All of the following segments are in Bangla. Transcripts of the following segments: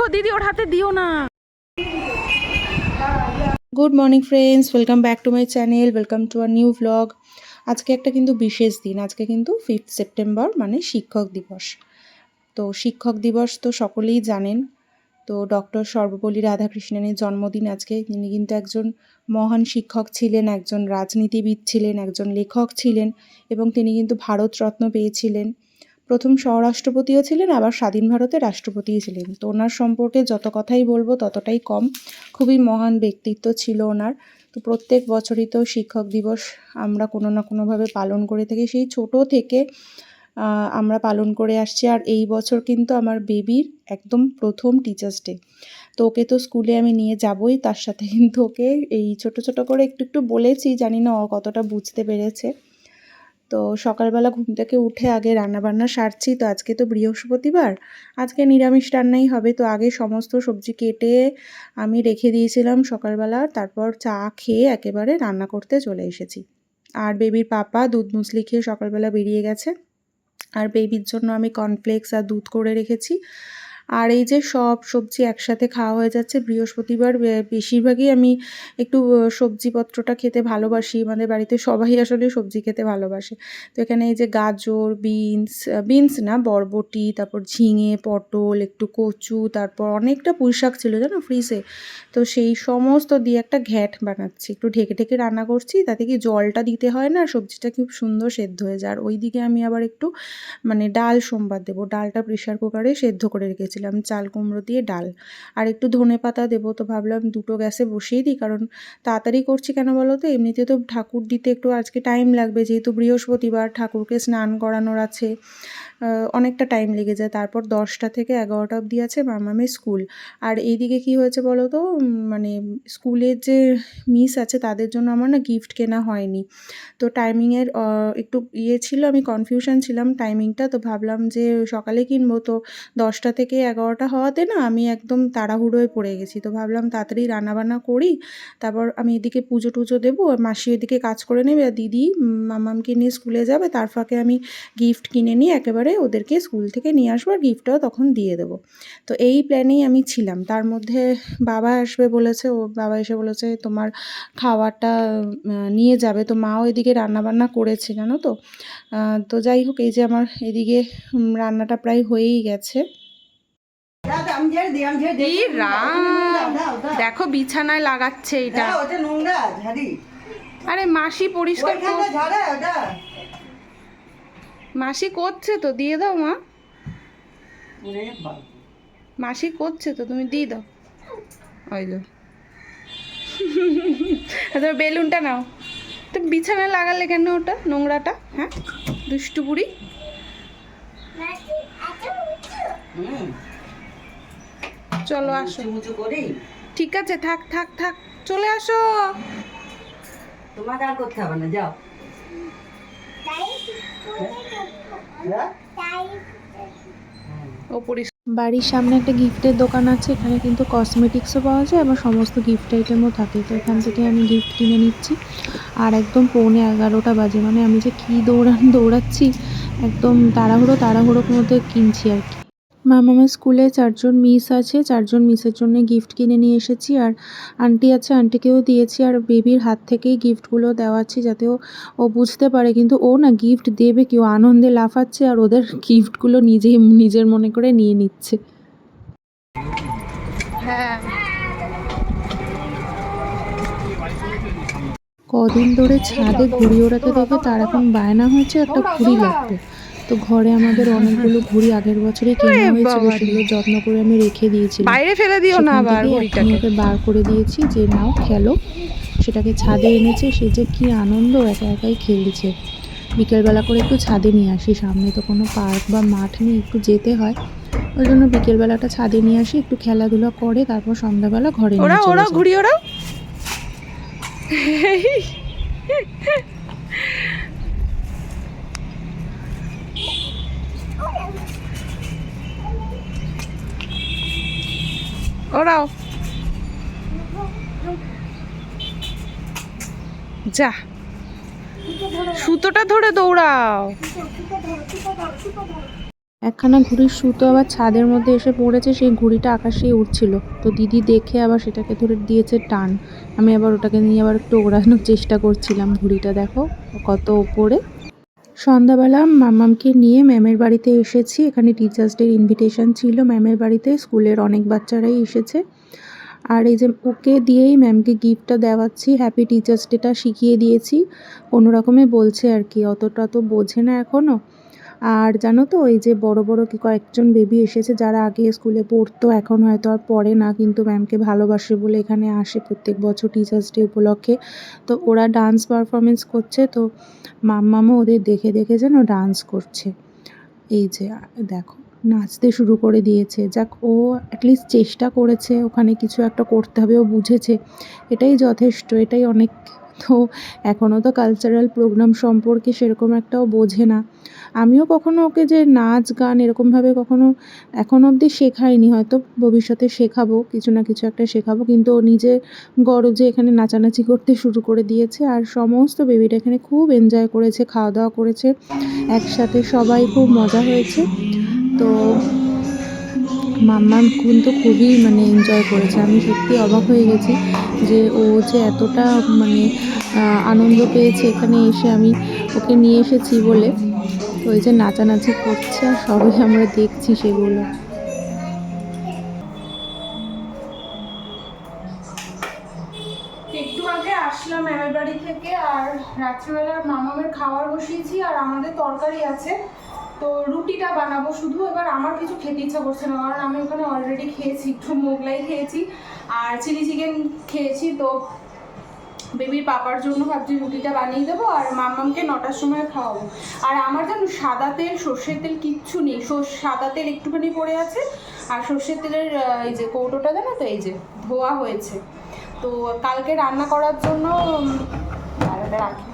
দেখো, দিদি ওর হাতে দিও না। Good morning friends welcome back to my channel welcome to our new vlog আজকে একটা কিন্তু বিশেষ দিন। আজকে কিন্তু ফিফথ সেপ্টেম্বর মানে শিক্ষক দিবস। তো শিক্ষক দিবস তো সকলেই জানেন। তো ডক্টর সর্বপল্লী রাধাকৃষ্ণনের জন্মদিন আজকে। তিনি কিন্তু একজন মহান শিক্ষক ছিলেন, একজন রাজনীতিবিদ ছিলেন, একজন লেখক ছিলেন, এবং তিনি কিন্তু ভারতরত্ন পেয়েছিলেন। প্রথম স্বরাষ্ট্রপতিও ছিলেন, আবার স্বাধীন ভারতের রাষ্ট্রপতিও ছিলেন। তো ওনার সম্পর্কে যত কথাই বলব, ততটাই কম। খুবই মহান ব্যক্তিত্ব ছিল ওনার। তো প্রত্যেক বছরই তো শিক্ষক দিবস আমরা কোনো না কোনোভাবে পালন করে থাকি। সেই ছোট থেকে আমরা পালন করে আসছি। আর এই বছর কিন্তু আমার বেবির একদম প্রথম টিচার্স ডে তো ওকে তো স্কুলে আমি নিয়ে যাবই, তার সাথে কিন্তু ওকে এই ছোট ছোট করে একটু একটু বলেছি। জানি না ও কতটা বুঝতে পেরেছে। তো সকালবেলা ঘুম থেকে উঠে আগে রান্নাবান্না সারছি, তো আজকে তো বৃহস্পতিবার, আজকে নিরামিষ রান্নাই হবে, তো আগে সমস্ত সবজি কেটে আমি রেখে দিয়েছিলাম সকালবেলা, তারপর চা খেয়ে একেবারে রান্না করতে চলে এসেছি। আর বেবির পাপা দুধ মুসলি খেয়ে সকালবেলা বেরিয়ে গেছে। আর বেবির জন্য আমি কর্নফ্লেক্স আর দুধ করে রেখেছি। আর এই যে সব সবজি একসাথে খাওয়া হয়ে যাচ্ছে, বৃহস্পতিবার বেশিরভাগই আমি একটু সবজিপত্রটা খেতে ভালোবাসি। আমাদের বাড়িতে সবাই আসলে সবজি খেতে ভালোবাসে। তো এখানে এই যে গাজর, বিনস বিনস না, বরবটি, তারপর ঝিঙে, পটল, একটু কচু, তারপর অনেকটা পুঁই শাক ছিল জানো ফ্রিজে তো সেই সমস্ত দিয়ে একটা ঘ্যাট বানাচ্ছি। একটু ঢেকে ঢেকে রান্না করছি, তাতে কি জলটা দিতে হয় না? সবজিটা খুব সুন্দর সেদ্ধ হয়ে যায়। আর ওইদিকে আমি আবার একটু মানে ডাল সোমবার দেবো। ডালটা প্রেশার কুকারে সেদ্ধ করে রেখেছিলাম চাল কুমড়ো দিয়ে ডাল। আর একটু ধনে পাতা দেবো তো ভাবলাম দুটো গ্যাসে বসিয়ে দিই, কারণ তাড়াতাড়ি করছি কেন বলো তো? এমনিতে তো ঠাকুর দিতে একটু আজকে টাইম লাগবে, যেহেতু বৃহস্পতিবার ঠাকুরকে স্নান করানোর আছে অনেকটা টাইম লেগে যায়। তারপর দশটা থেকে এগারোটা অবধি আছে মামামের স্কুল আর এইদিকে কি হয়েছে বলো তো? মানে স্কুলের যে মিস আছে, তাদের জন্য আমার না গিফট কেনা হয়নি। তো টাইমিংয়ের একটু ইয়ে ছিল, আমি কনফিউশন ছিলাম টাইমিংটা তো ভাবলাম যে সকালে কিনবো। তো দশটা থেকে এগারোটা হওয়াতে না আমি একদম তাড়াহুড়োয় পড়ে গেছি। তো ভাবলাম তাড়াতাড়ি রান্নাবান্না করি, তারপর আমি এদিকে পুজো টুজো দেবো মাসি এদিকে কাজ করে নেবে, আর দিদি মামামকে নিয়ে স্কুলে যাবে, তার ফাঁকে আমি গিফট কিনে নিয়ে একেবারে ওদেরকে স্কুল থেকে নিয়ে আসব, আর গিফটটাও তখন দিয়ে দেবো। তো এই প্ল্যানেই আমি ছিলাম। তার মধ্যে বাবা আসবে বলেছে, ও বাবা এসে বলেছে, তোমার খাওয়ারটা নিয়ে যাবে। তো মাও এদিকে রান্নাবান্না করেছে, জানো তো? তো যাই হোক, এই যে আমার এদিকে রান্নাটা প্রায় হয়েই গেছে। দেখো বিছানায় লাগাচ্ছে এটা। ঝাড়ি। আরে মাসি পরিষ্কার কর- ওইখানটা ঝাড়া ওটা। মাসি করছে তো দিয়ে দাও মা। মাসি করছে তো তুমি দিয়ে দাও। ওই তো তোমার বেলুনটা নাও। তো বিছানায় লাগালে কেন ওটা নোংরাটা? হ্যাঁ? দুষ্টু বুড়ি হুম। চলো আসো। করি? ঠিক আছে থাক থাক থাক চলে আসো। তোমাকে আর করতে হবে না যাও? ও পরিষ্কার। বাড়ির সামনে একটা গিফটের দোকান আছে এখানে কিন্তু কসমেটিক্সও পাওয়া যায় আবার সমস্ত গিফট আইটেমও থাকে। তো এখান থেকে আমি গিফট কিনে নিচ্ছি। আর একদম পৌনে এগারোটা বাজে মানে আমি যে কী দৌড়ান দৌড়াচ্ছি একদম তাড়াহুড়ো তাড়াহুড়োর মধ্যে কিনছি আর কি। মামামের স্কুলে চারজন মিস আছে, চারজন মিসের জন্য গিফট কিনে নিয়ে এসেছি আর আন্টি আছে, আন্টিকেও দিয়েছি আর বেবির হাত থেকেই গিফটগুলো দেওয়াচ্ছি যাতে ও বুঝতে পারে। কিন্তু ও না গিফট দেবে কেউ, আনন্দে লাফাচ্ছে আর ওদের গিফটগুলো নিজেই, নিজের মনে করে নিয়ে নিচ্ছে। হ্যাঁ কদিন ধরে ছাদে ঘুড়ি ওড়াতে দেখে তার এখন বায়না হয়েছে একটা ঘুড়ি লাগবে। তো ঘরে আমাদের অনেকগুলো ঘুড়ি আগের বছরই কেনা হয়েছিল সেগুলো যত্ন করে আমি রেখে দিয়েছিলাম। বাইরে ফেলে দিও না আবার ওকে বার করে দিয়েছি যে নাও খেলো। সেটাকে ছাদে এনেছে সে যে কি আনন্দ একা একাই খেলছে। বিকেলবেলা করে একটু ছাদে নিয়ে আসি সামনে তো কোনো পার্ক বা মাঠ নেই একটু যেতে হয়। ওই জন্য বিকেলবেলাটা ছাদে নিয়ে আসি একটু খেলাধুলা করে তারপর সন্ধ্যাবেলা ঘরে ওরা ওরা। ঘুরি ওরা? ওরাও। যা। সুতোটা ধরে দৌড়াও। একখানা ঘুড়ির সুতো আবার ছাদের মধ্যে এসে পড়েছে, সেই ঘুড়িটা আকাশেই উঠছিল তো দিদি দেখে আবার সেটাকে ধরে দিয়েছে টান। আমি আবার ওটাকে নিয়ে আবার একটু ওড়ানোর চেষ্টা করছিলাম ঘুড়িটা, দেখো কত ওপরে। সন্ধ্যাবেলা মামামকে নিয়ে ম্যামের বাড়িতে এসেছি। এখানে টিচার্স ডের ইনভিটেশন ছিল। ম্যামের বাড়িতে স্কুলের অনেক বাচ্চারাই এসেছে। আর এই যে ওকে দিয়েই ম্যামকে গিফটটা দেওয়াচ্ছি। হ্যাপি টিচার্স ডেটা শিখিয়ে দিয়েছি। কোনো রকমে বলছে আর কি। অতটা তো বোঝে না এখনও আর জানো তো, এই যে বড় বড় কি কয়েকজন বেবি এসেছে যারা আগে স্কুলে পড়তো, এখন হয়তো আর পড়ে না, কিন্তু ম্যামকে ভালোবাসে বলে এখানে আসে প্রত্যেক বছর টিচার্স ডে উপলক্ষে। তো ওরা ডান্স পারফরমেন্স করছে, তো মাম্মামও ওদের দেখে দেখে যেন ডান্স করছে। এই যে, দেখো, নাচতে শুরু করে দিয়েছে। যাক, ও অ্যাটলিস্ট চেষ্টা করেছে, ওখানে কিছু একটা করতে হবে, ও বুঝেছে। এটাই যথেষ্ট, এটাই অনেক তো এখনও তো কালচারাল প্রোগ্রাম সম্পর্কে সেরকম একটাও বোঝে না। আমিও কখনো ওকে যে নাচ, গান এরকমভাবে কখনো এখনও অবধি শেখাইনি, হয়তো ভবিষ্যতে শেখাবো, কিছু না কিছু একটা শেখাবো, কিন্তু ও নিজে গরজে এখানে নাচানাচি করতে শুরু করে দিয়েছে আর সমস্ত বেবিটা এখানে খুব এনজয় করেছে খাওয়া দাওয়া করেছে, একসাথে সবাই খুব মজা হয়েছে। তো মাম্মাম কিন্তু খুবই মানে এনজয় করেছে। আমি সত্যি অবাক হয়ে গেছি যে ও যে এতটা মানে আনন্দ পেয়েছে এখানে এসে আমি ওকে নিয়ে এসেছি বলে। ওই যে নাচানাচি করছে আর সবই আমরা দেখছি সেগুলো। একটু আগে আসলাম বাড়ি থেকে আর রাত্রিবেলা মামামের খাবার বসিয়েছি আর আমাদের তরকারি আছে। তো রুটিটা বানাবো। শুধু এবার আমার কিছু খেতে ইচ্ছা করছে না, কারণ আমি ওখানে অলরেডি খেয়েছি, একটু মোগলাই খেয়েছি আর চিলি চিকেন খেয়েছি। তো বেবির পাপার জন্য ভাবছি রুটিটা বানিয়ে দেবো আর মামামকে নটার সময় খাওয়াবো। আর আমার যেন সাদা তেল, সর্ষের তেল কিচ্ছু নেই। সাদা তেল একটুখানি পড়ে আছে আর সর্ষের তেলের এই যে কৌটোটা জানো তো, এই যে ধোয়া হয়েছে। তো কালকে রান্না করার জন্য রাখি।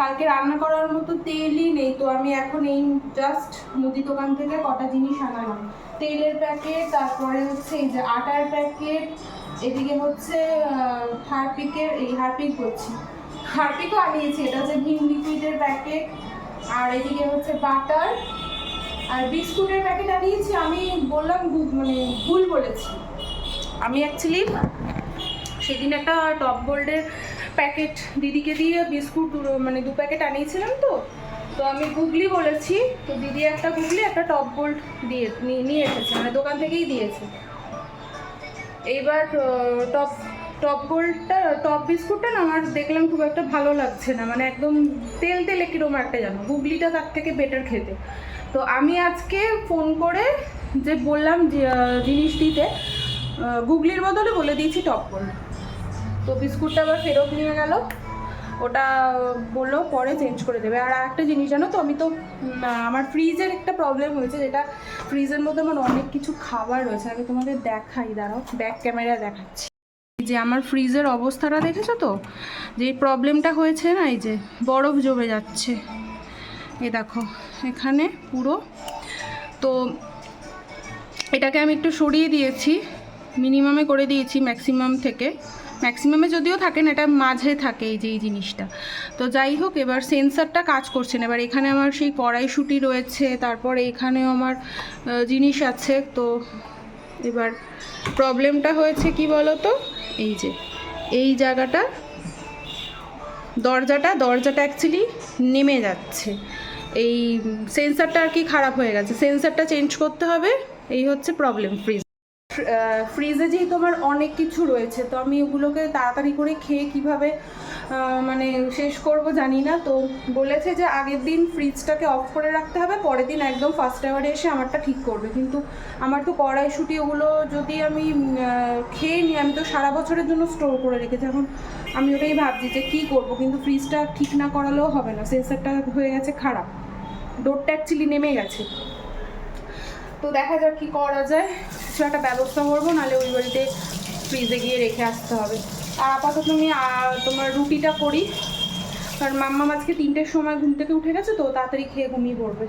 কালকে রান্না করার মতো তেলই নেই, তো আমি এখন এই জাস্ট মুদি দোকান থেকে কটা জিনিস আনালাম। তেলের প্যাকেট, তারপরে হচ্ছে এই যে আটার প্যাকেট, এদিকে হচ্ছে হারপিকের, এই হারপিক করছি হারপিকও আনিয়েছি, এটা হচ্ছে ভিম লিকুইডের প্যাকেট, আর এদিকে হচ্ছে বাটার, আর বিস্কুটের প্যাকেট আনিয়েছি, আমি বললাম মানে ভুল বলেছি। আমি অ্যাকচুয়ালি সেদিন একটা টপ গোল্ডের প্যাকেট দিদিকে দিয়ে বিস্কুট মানে দু প্যাকেট আনিয়েছিলাম তো। তো আমি গুগলি বলেছি, তো দিদি একটা গুগলি, একটা টপ গোল্ড দিয়ে নিয়ে- নিয়ে এসেছে মানে দোকান থেকেই দিয়েছে। এইবার টপ টপ গোল্ডটা টপ বিস্কুটটা না আমার দেখলাম খুব একটা ভালো লাগছে না। মানে একদম তেল তেলে কীরকম একটা জানো গুগলিটা তার থেকে বেটার খেতে। তো আমি আজকে ফোন করে যে বললাম জিনিস দিতে গুগলির বদলে বলে দিয়েছি টপ গোল্ড তো বিস্কুটটা আবার ফেরত নিয়ে গেল। ওটা, বলল, পরে চেঞ্জ করে দেবে। আর একটা জিনিস জানো তো, আমি তো আমার ফ্রিজের একটা প্রবলেম হয়েছে, যেটা ফ্রিজের মধ্যে আমার অনেক কিছু খাবার রয়েছে। আমি তোমাদের দেখাই, দাঁড়াও ব্যাক ক্যামেরা দেখাচ্ছি। যে আমার ফ্রিজের অবস্থাটা দেখেছ তো? যে প্রবলেমটা হয়েছে না, এই যে বরফ জমে যাচ্ছে। এ দেখো, এখানে পুরো। তো এটাকে আমি একটু সরিয়ে দিয়েছি মিনিমামে করে দিয়েছি ম্যাক্সিমাম থেকে। ম্যাক্সিমামে যদিও থাকে না এটা মাঝে থাকে এই যে, এই জিনিসটা। তো যাই হোক, এবার সেন্সারটা কাজ করছে না এবার এখানে আমার সেই কড়াইশুঁটি রয়েছে, তারপর এখানেও আমার জিনিস আছে। তো এবার প্রবলেমটা হয়েছে কি বলো তো এই যে, এই জায়গাটা, দরজাটা দরজাটা অ্যাকচুয়ালি নেমে যাচ্ছে। এই সেন্সারটা আর কি খারাপ হয়ে গেছে। সেন্সারটা চেঞ্জ করতে হবে, এই হচ্ছে প্রবলেম ফ্রিজ ফ্রিজে যেহেতু আমার অনেক কিছু রয়েছে, তো আমি ওগুলোকে তাড়াতাড়ি করে খেয়ে কীভাবে মানে শেষ করব জানি না। তো বলেছে যে আগের দিন ফ্রিজটাকে অফ করে রাখতে হবে, পরের দিন একদম ফার্স্ট আওয়ারে এসে আমারটা ঠিক করবে। কিন্তু আমার তো কড়াইশুঁটি ওগুলো যদি আমি খেয়ে নিই, আমি তো সারা বছরের জন্য স্টোর করে রেখেছি। এখন আমি ওটাই ভাবছি যে কী করব, কিন্তু ফ্রিজটা ঠিক না করালেও হবে না। সেন্সারটা হয়ে গেছে খারাপ। ডোরটা অ্যাকচুয়ালি নেমে গেছে। তো দেখা যাক কি করা যায়। কিছু একটা ব্যবস্থা করব, নাহলে ওই বাড়িতে ফ্রিজে গিয়ে রেখে আসতে হবে। আর আপাতত আমি তোমার রুটিটা করি। কারণ মাম্মা আজকে তিনটের সময় ঘুম থেকে উঠে গেছে, তো তাড়াতাড়ি খেয়ে ঘুমিয়ে পড়বে।